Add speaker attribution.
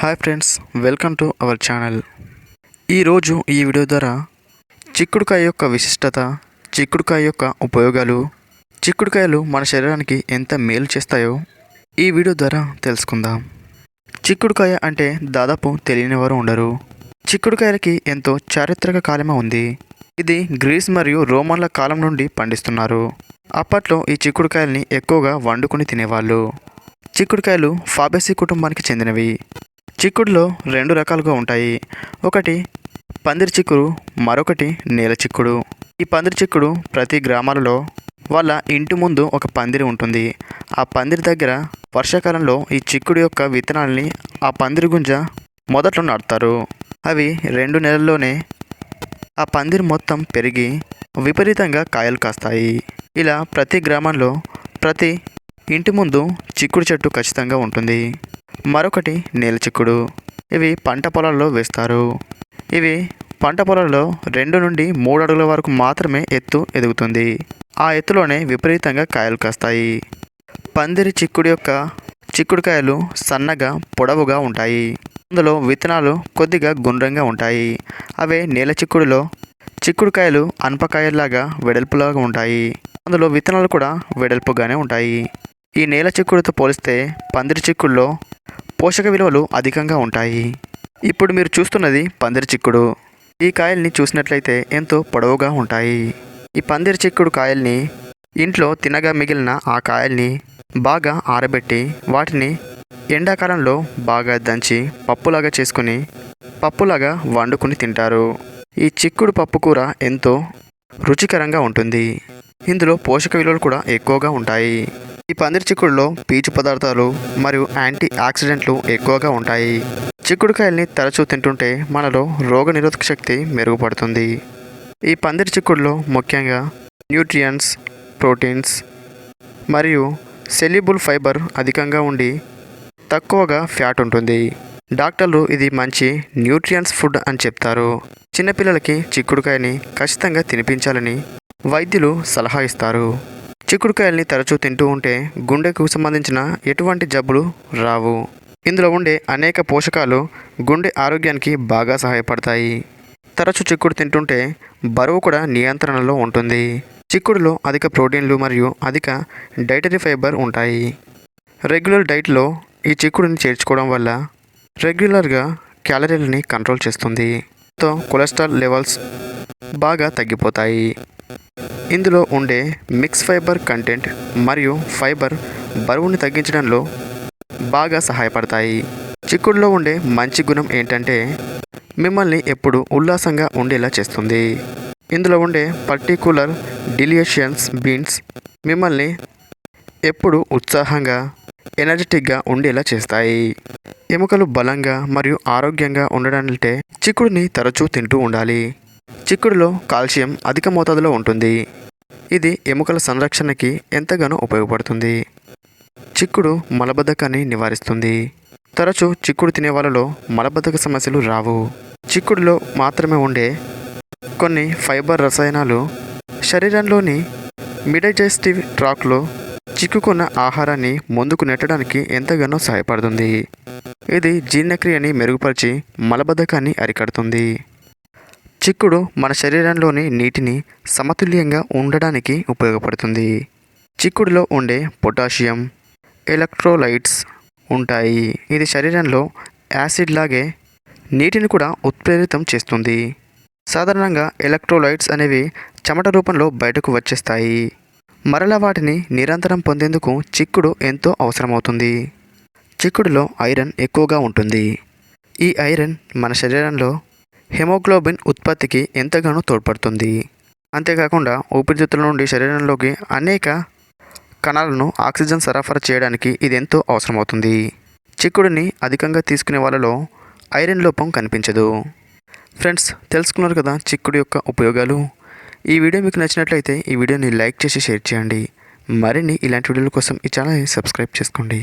Speaker 1: Hi friends welcome to our channel. ఈరోజు ఈ video ద్వారా చిక్కుడుకాయ యొక్క విశిష్టత చిక్కుడుకాయ యొక్క ఉపయోగాలు చిక్కుడుకాయలు మన శరీరానికి ఎంత మేలు చేస్తాయో ఈ వీడియో ద్వారా తెలుసుకుందాం. చిక్కుడుకాయ అంటే దాదాపు తెలియని వారు ఉండరు. చిక్కుడుకాయలకి ఎంతో చారిత్రక కాలమే ఉంది. ఇది గ్రీస్ మరియు రోమన్ల కాలం నుండి పండిస్తున్నారు. అప్పట్లో ఈ చిక్కుడుకాయల్ని ఎక్కువగా వండుకొని తినేవాళ్ళు. చిక్కుడుకాయలు ఫాబేసి కుటుంబానికి చెందినవి. చిక్కుడులో రెండు రకాలుగా ఉంటాయి. ఒకటి పందిరి చిక్కుడు మరొకటి నేల చిక్కుడు. ఈ పందిరి చిక్కుడు ప్రతి గ్రామాలలో వాళ్ళ ఇంటి ముందు ఒక పందిరి ఉంటుంది. ఆ పందిరి దగ్గర వర్షాకాలంలో ఈ చిక్కుడు యొక్క విత్తనాల్ని ఆ పందిరి గుంజ మొదట్లో నాటుతారు. అవి రెండు నెలల్లోనే ఆ పందిరి మొత్తం పెరిగి విపరీతంగా కాయలు కాస్తాయి. ఇలా ప్రతి గ్రామంలో ప్రతి ఇంటి ముందు చిక్కుడు చెట్టు ఖచ్చితంగా ఉంటుంది. మరొకటి నేల చిక్కుడు. ఇవి పంట పొలాల్లో వేస్తారు. ఇవి పంట పొలాల్లో రెండు నుండి మూడు అడుగుల వరకు మాత్రమే ఎత్తు ఎదుగుతుంది. ఆ ఎత్తులోనే విపరీతంగా కాయలు కాస్తాయి. పందిరి చిక్కుడు యొక్క చిక్కుడుకాయలు సన్నగా పొడవుగా ఉంటాయి. అందులో విత్తనాలు కొద్దిగా గుండ్రంగా ఉంటాయి. అవే నేల చిక్కుడులో చిక్కుడుకాయలు అనపకాయల్లాగా వెడల్పులాగా ఉంటాయి. అందులో విత్తనాలు కూడా వెడల్పుగానే ఉంటాయి. ఈ నేల చిక్కుడుతో పోలిస్తే పందిరి చిక్కుడులో పోషక విలువలు అధికంగా ఉంటాయి. ఇప్పుడు మీరు చూస్తున్నది పందిరి చిక్కుడు. ఈ కాయల్ని చూసినట్లయితే ఎంతో పొడవుగా ఉంటాయి. ఈ పందిరి చిక్కుడు కాయల్ని ఇంట్లో తినగా మిగిలిన ఆ కాయల్ని బాగా ఆరబెట్టి వాటిని ఎండాకాలంలో బాగా దంచి పప్పులాగా చేసుకుని పప్పులాగా వండుకుని తింటారు. ఈ చిక్కుడు పప్పు కూర ఎంతో రుచికరంగా ఉంటుంది. ఇందులో పోషక విలువలు కూడా ఎక్కువగా ఉంటాయి. ఈ పందిరి చిక్కుడులో పీచు పదార్థాలు మరియు యాంటీ ఆక్సిడెంట్లు ఎక్కువగా ఉంటాయి. చిక్కుడుకాయల్ని తరచూ తింటుంటే మనలో రోగనిరోధక శక్తి మెరుగుపడుతుంది. ఈ పందిరి చిక్కుడులో ముఖ్యంగా న్యూట్రియన్స్ ప్రోటీన్స్ మరియు సెల్యుబుల్ ఫైబర్ అధికంగా ఉండి తక్కువగా ఫ్యాట్ ఉంటుంది. డాక్టర్లు ఇది మంచి న్యూట్రియన్స్ ఫుడ్ అని చెప్తారు. చిన్నపిల్లలకి చిక్కుడుకాయని ఖచ్చితంగా తినిపించాలని వైద్యులు సలహా ఇస్తారు. చిక్కుడుకాయల్ని తరచూ తింటూ ఉంటే గుండెకు సంబంధించిన ఎటువంటి జబ్బులు రావు. ఇందులో ఉండే అనేక పోషకాలు గుండె ఆరోగ్యానికి బాగా సహాయపడతాయి. తరచూ చిక్కుడు తింటుంటే బరువు కూడా నియంత్రణలో ఉంటుంది. చిక్కుడులో అధిక ప్రోటీన్లు మరియు అధిక డైటరీ ఫైబర్ ఉంటాయి. రెగ్యులర్ డైట్లో ఈ చిక్కుడుని చేర్చుకోవడం వల్ల రెగ్యులర్గా క్యాలరీలని కంట్రోల్ చేస్తుంది. తో కొలెస్ట్రాల్ లెవెల్స్ బాగా తగ్గిపోతాయి. ఇందులో ఉండే మిక్స్ ఫైబర్ కంటెంట్ మరియు ఫైబర్ బరువుని తగ్గించడంలో బాగా సహాయపడతాయి. చిక్కుడులో ఉండే మంచి గుణం ఏంటంటే మిమ్మల్ని ఎప్పుడు ఉల్లాసంగా ఉండేలా చేస్తుంది. ఇందులో ఉండే పర్టికులర్ డిలిషియన్స్ బీన్స్ మిమ్మల్ని ఎప్పుడు ఉత్సాహంగా ఎనర్జెటిక్గా ఉండేలా చేస్తాయి. ఎముకలు బలంగా మరియు ఆరోగ్యంగా ఉండడానికే చిక్కుడుని తరచూ తింటూ ఉండాలి. చిక్కుడులో కాల్షియం అధిక మోతాదులో ఉంటుంది. ఇది ఎముకల సంరక్షణకి ఎంతగానో ఉపయోగపడుతుంది. చిక్కుడు మలబద్ధకాన్ని నివారిస్తుంది. తరచూ చిక్కుడు తినే వాళ్ళలో మలబద్ధక సమస్యలు రావు. చిక్కుడులో మాత్రమే ఉండే కొన్ని ఫైబర్ రసాయనాలు శరీరంలోని మిడైజెస్టివ్ ట్రాక్లో చిక్కుకున్న ఆహారాన్ని ముందుకు నెట్టడానికి ఎంతగానో సహాయపడుతుంది. ఇది జీర్ణక్రియని మెరుగుపరిచి మలబద్ధకాన్ని అరికడుతుంది. చిక్కుడు మన శరీరంలోని నీటిని సమతుల్యంగా ఉండడానికి ఉపయోగపడుతుంది. చిక్కుడులో ఉండే పొటాషియం ఎలక్ట్రోలైట్స్ ఉంటాయి. ఇది శరీరంలో యాసిడ్ లాగే నీటిని కూడా ఉత్ప్రేరితం చేస్తుంది. సాధారణంగా ఎలక్ట్రోలైట్స్ అనేవి చెమట రూపంలో బయటకు వచ్చేస్తాయి. మరలా వాటిని నిరంతరం పొందేందుకు చిక్కుడు ఎంతో అవసరమవుతుంది. చిక్కుడులో ఐరన్ ఎక్కువగా ఉంటుంది. ఈ ఐరన్ మన శరీరంలో హెమోగ్లోబిన్ ఉత్పత్తికి ఎంతగానో తోడ్పడుతుంది. అంతేకాకుండా ఊపిరితిత్తుల నుండి శరీరంలోకి అనేక కణాలను ఆక్సిజన్ సరఫరా చేయడానికి ఇది ఎంతో అవసరమవుతుంది. చిక్కుడుని అధికంగా తీసుకునే వాళ్ళలో ఐరన్ లోపం కనిపించదు. ఫ్రెండ్స్ తెలుసుకున్నారు కదా చిక్కుడు యొక్క ఉపయోగాలు? ఈ వీడియో మీకు నచ్చినట్లయితే ఈ వీడియోని లైక్ చేసి షేర్ చేయండి. మరిన్ని ఇలాంటి వీడియోల కోసం ఈ ఛానల్ని సబ్స్క్రైబ్ చేసుకోండి.